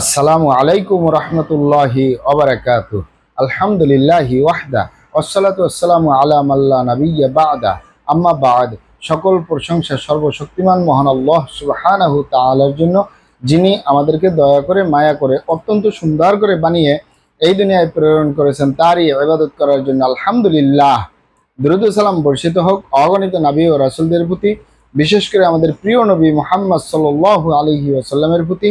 আসসালামু আলাইকুম রহমতুল্লাহি অবরাকাত আলহামদুলিল্লাহি ওয়াহদা ওয়াসসালাতু আসসালামু আলা মাল্লা নাবিয়্যা বাদা। আম্মা বাদ, সকল প্রশংসা সর্বশক্তিমান মহান আল্লাহ সুবহানাহু তাআলার জন্য, যিনি আমাদেরকে দয়া করে, মায়া করে, অত্যন্ত সুন্দর করে বানিয়ে এই দুনিয়ায় প্রেরণ করেছেন, তারই ইবাদত করার জন্য আলহামদুলিল্লাহ। দুরুদ সালাম বর্ষিত হোক অগণিত নবী ও রাসুলদের প্রতি, বিশেষ করে আমাদের প্রিয় নবী মোহাম্মদ সাল্লাল্লাহু আলাইহি ওয়াসাল্লামের প্রতি।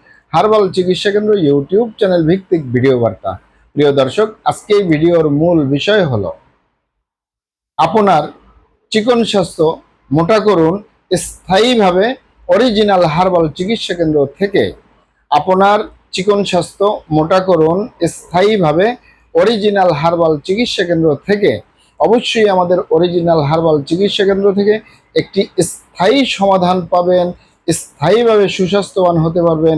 হার্বাল চিকিৎসা কেন্দ্র ইউটিউব চ্যানেল ভিত্তিক ভিডিও বার্তা। প্রিয় দর্শক, আজকে এই ভিডিওর মূল বিষয় হলো, আপনার চিকন স্বাস্থ্য মোটা করুন, স্থায়ীভাবে অরিজিনাল হার্বাল চিকিৎসা কেন্দ্র থেকে আপনার চিকন স্বাস্থ্য মোটা করুন, স্থায়ীভাবে অরিজিনাল হার্বাল চিকিৎসা কেন্দ্র থেকে, অবশ্যই আমাদের অরিজিনাল হার্বাল চিকিৎসা কেন্দ্র থেকে একটি স্থায়ী সমাধান পাবেন, স্থায়ীভাবে সুস্বাস্থ্যবান হতে পারবেন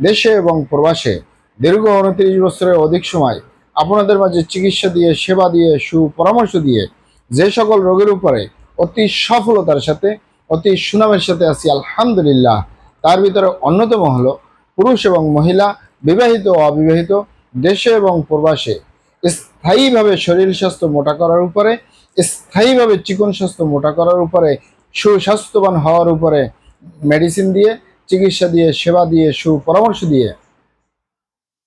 দেশে এবং প্রবাসে দীর্ঘ উনত্রিশ বছরের অধিক সময় আপনাদের মাঝে চিকিৎসা দিয়ে, সেবা দিয়ে, সুপরামর্শ দিয়ে যে সকল রোগের উপরে অতি সফলতার সাথে, অতি সুনামের সাথে আছি, আলহামদুলিল্লাহ। তার ভিতরে অন্যতম হলো পুরুষ এবং মহিলা, বিবাহিত ও অবিবাহিত, দেশে এবং প্রবাসে স্থায়ীভাবে শরীর স্বাস্থ্য মোটা করার উপরে, স্থায়ীভাবে চিকন স্বাস্থ্য মোটা করার উপরে, সুস্বাস্থ্যবান হওয়ার উপরে মেডিসিন দিয়ে চিকিৎসা দিয়ে, সেবা দিয়ে, সুপরামর্শ দিয়ে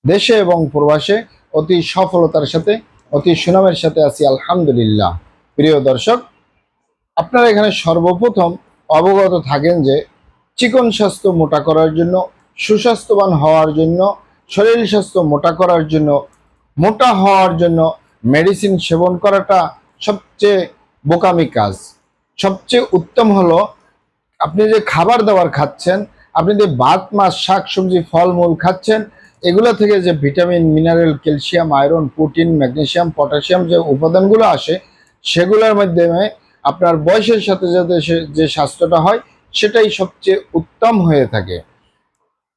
দেশে এবং প্রবাসে অতি সফলতার সাথে, অতি সুনামের সাথে আছি, আলহামদুলিল্লাহ। প্রিয় দর্শক, আপনারা এখানে সর্বপ্রথম অবগত থাকেন যে চিকন স্বাস্থ্য মোটা করার জন্য, সুস্বাস্থ্যবান হওয়ার জন্য, শরীর স্বাস্থ্য মোটা করার জন্য, মোটা হওয়ার জন্য মেডিসিন সেবন করাটা সবচেয়ে বোকামি কাজ। সবচেয়ে উত্তম হলো, আপনি যে খাবার দাবার খাচ্ছেন আপনি যে ভাত মাছ, শাক, সবজি, ফলমূল খাচ্ছেন, এগুলো থেকে যে vitamin, mineral, calcium, iron, protein magnesium potassium যে উপাদানগুলো আসে, সেগুলোর মাধ্যমে আপনার বয়সের সাথে সাথে যে স্বাস্থ্যটা হয়, সেটাই সবচেয়ে উত্তম হয়ে থাকে।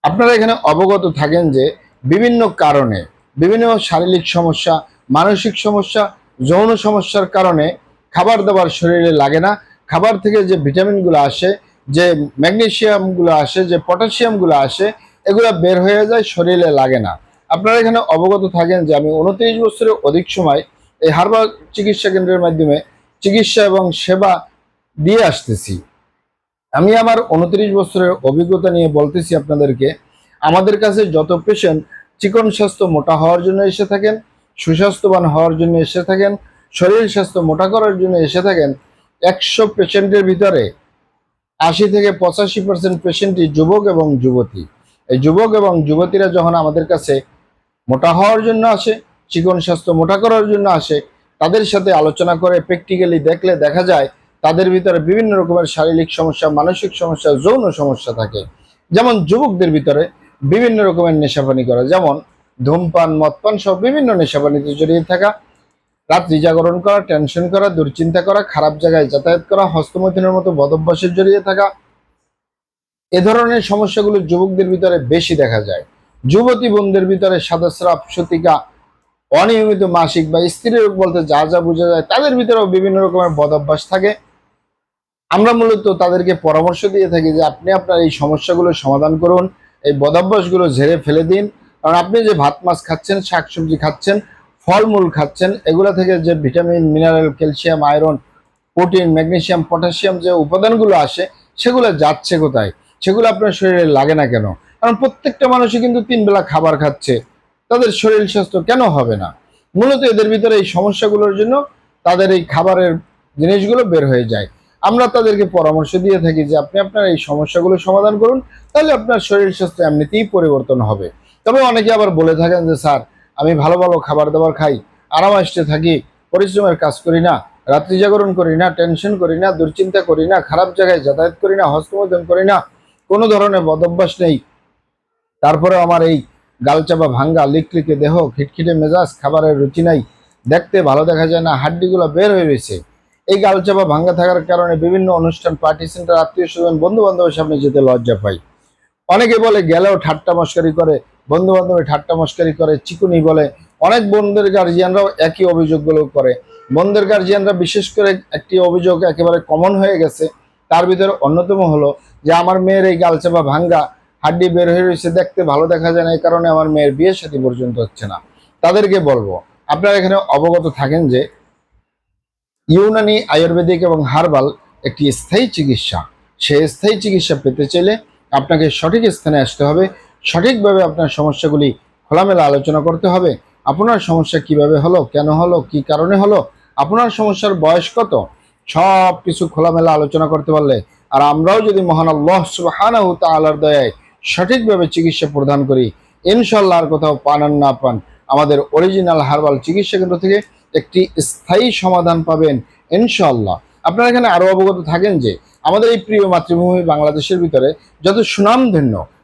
আপনারা এখানে অবগত থাকেন যে বিভিন্ন কারণে, বিভিন্ন শারীরিক সমস্যা, মানসিক সমস্যা, যৌন সমস্যার কারণে খাবার দাবার শরীরে লাগে না। খাবার থেকে যে ভিটামিনগুলো আসে যে ম্যাগনেসিয়ামগুলো আসে, যে পটাশিয়ামগুলো আসে, এগুলো বের হয়ে যায়, শরীরে লাগে না। আপনারা এখানে অবগত থাকেন যে আমি উনত্রিশ বছরের অধিক সময় এই হার্বাল চিকিৎসা কেন্দ্রের মাধ্যমে চিকিৎসা এবং সেবা দিয়ে আসতেছি। আমি আমার উনত্রিশ বছরের অভিজ্ঞতা নিয়ে বলতেছি আপনাদেরকে, আমাদের কাছে যত পেশেন্ট চিকন স্বাস্থ্য মোটা হওয়ার জন্য এসে থাকেন, সুস্বাস্থ্যবান হওয়ার জন্য এসে থাকেন, শরীর স্বাস্থ্য মোটা করার জন্য এসে থাকেন, একশো পেশেন্টের ভিতরে আশি থেকে পঁচাশি পার্সেন্ট পেশেন্টই যুবক এবং যুবতী। এই যুবক এবং যুবতীরা যখন আমাদের কাছে মোটা হওয়ার জন্য আসে, চিকন স্বাস্থ্য মোটা করার জন্য আসে, তাদের সাথে আলোচনা করে প্র্যাকটিক্যালি দেখলে দেখা যায় তাদের ভিতরে বিভিন্ন রকমের শারীরিক সমস্যা, মানসিক সমস্যা, যৌন সমস্যা থাকে। যেমন যুবকদের ভিতরে বিভিন্ন রকমের নেশাপানি করা। যেমন ধূমপান, মদপান সব বিভিন্ন নেশাপানিতে জড়িয়ে থাকা। রাত্রি জাগরণ করা টেনশন করা, দুশ্চিন্তা করা, খারাপ জায়গায় যাতায়াত করা, হস্তমৈথুনের মতো বদভ্যাসের জড়িয়ে থাকা। এ ধরনের সমস্যাগুলো যুবকদের ভিতরে বেশি দেখা যায়। যুবতী বোনদের ভিতরে সাদাস্রাপ সতিকা, অনিয়মিত মাসিক বা স্ত্রী রোগ বলতে যা যা বোঝা যায়, তাদের ভিতরেও বিভিন্ন রকমের বদভ্যাস থাকে। আমরা মূলত তাদেরকে পরামর্শ দিয়ে থাকি যে আপনি আপনার এই সমস্যাগুলো সমাধান করুন, এই বদাভ্যাসগুলো ঝেড়ে ফেলে দিন। কারণ আপনি যে ভাত, মাছ খাচ্ছেন, শাকসবজি খাচ্ছেন ফলমূল খাচ্ছেন, এগুলো থেকে যে vitamin, mineral, calcium, iron, protein magnesium potassium যে উপাদানগুলো আসে, সেগুলো যাচ্ছে কোথায়? সেগুলো আপনার শরীরে লাগে না কেন? কারণ প্রত্যেকটা মানুষই কিন্তু তিন বেলা খাবার খাচ্ছে, তাদের শরীর স্বাস্থ্য কেন হবে না? মূলত এদের ভিতরে এই সমস্যাগুলোর জন্য তাদের এই খাবারের জিনিসগুলো বের হয়ে যায়। আমরা তাদেরকে পরামর্শ দিয়ে থাকি যে আপনি আপনার এই সমস্যাগুলো সমাধান করুন, তাহলে আপনার শরীর স্বাস্থ্য এমনিতেই পরিবর্তন হবে। তবে অনেকে আবার বলে থাকেন যে, স্যার আমি ভালো ভালো খাবার দাবার খাই আরামাইস্টে থাকি, পরিশ্রমের কাজ করি না, রাত্রি জাগরণ করি না টেনশন করি না, দুশ্চিন্তা করি না, খারাপ জায়গায় যাতায়াত করি না হস্তমোদন করি না, কোনো ধরনের বদভ্যাস নেই। তারপরে আমার এই গালচাপা ভাঙ্গা লিকলিকে দেহ, খিটখিটে মেজাজ, খাবারের রুচি নাই, দেখতে ভালো দেখা যায় না, হাড্ডিগুলো বের হয়ে রয়েছে। এই গালচাপা ভাঙ্গা থাকার কারণে বিভিন্ন অনুষ্ঠান পার্টি সেন্টার আত্মীয় স্বজন বন্ধু বান্ধবের সামনে যেতে লজ্জা পাই অনেকে বলে গেলেও ঠাট্টা মস্কারি করে বন্ধু বান্ধবের ঠাট্টা মস্কারি করে, চিকুনি বলে, অনেক বোনদের গার্জিয়ানরাও একই অভিযোগগুলো করে। বোনদের গার্জিয়ানরা বিশেষ করে একটি অভিযোগ একেবারে কমন হয়ে গেছে। তার ভিতরে অন্যতম হলো যে, আমার মেয়ের এই গালচাপা ভাঙ্গা হাড্ডি বের হয়ে রয়েছে, দেখতে ভালো দেখা যায় না, এই কারণে আমার মেয়ের বিয়ে সাথী পর্যন্ত হচ্ছে না। তাদেরকে বলব, আপনারা এখানে অবগত থাকেন যে, ইউনানি আয়ুর্বেদিক এবং হার্বাল একটি স্থায়ী চিকিৎসা। সেই স্থায়ী চিকিৎসা পেতে চাইলে আপনাকে সঠিক স্থানে আসতে হবে। সঠিকভাবে আপনার সমস্যাগুলি খোলামেলা আলোচনা করতে হবে। আপনার সমস্যা কীভাবে হলো, কেন হলো, কি কারণে হলো, আপনার সমস্যার বয়স কত সব কিছু খোলামেলা আলোচনা করতে পারলে, আর আমরাও যদি মহান আল্লাহ সুবহানাহু তাআলার দয়ায় সঠিকভাবে চিকিৎসা প্রদান করি ইনশাল্লাহ আর কোথাও পান আর না পান, আমাদের অরিজিনাল হার্বাল চিকিৎসা কেন্দ্র থেকে একটি স্থায়ী সমাধান পাবেন ইনশাল্লাহ আপনারা এখানে আরও অবগত থাকেন যে, আমাদের এই প্রিয় মাতৃভূমি বাংলাদেশের ভিতরে যত সুনামধন্য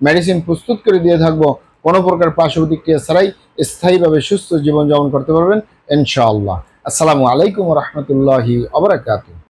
মেডিসিন প্রস্তুত করে দিয়ে থাকব। কোনো প্রকার পার্শ্ব প্রতিক্রিয়া ছাড়াই স্থায়ীভাবে সুস্থ জীবনযাপন করতে পারবেন, ইনশাআল্লাহ। আসসালামু আলাইকুম রহমতুল্লাহি অবরাকাতু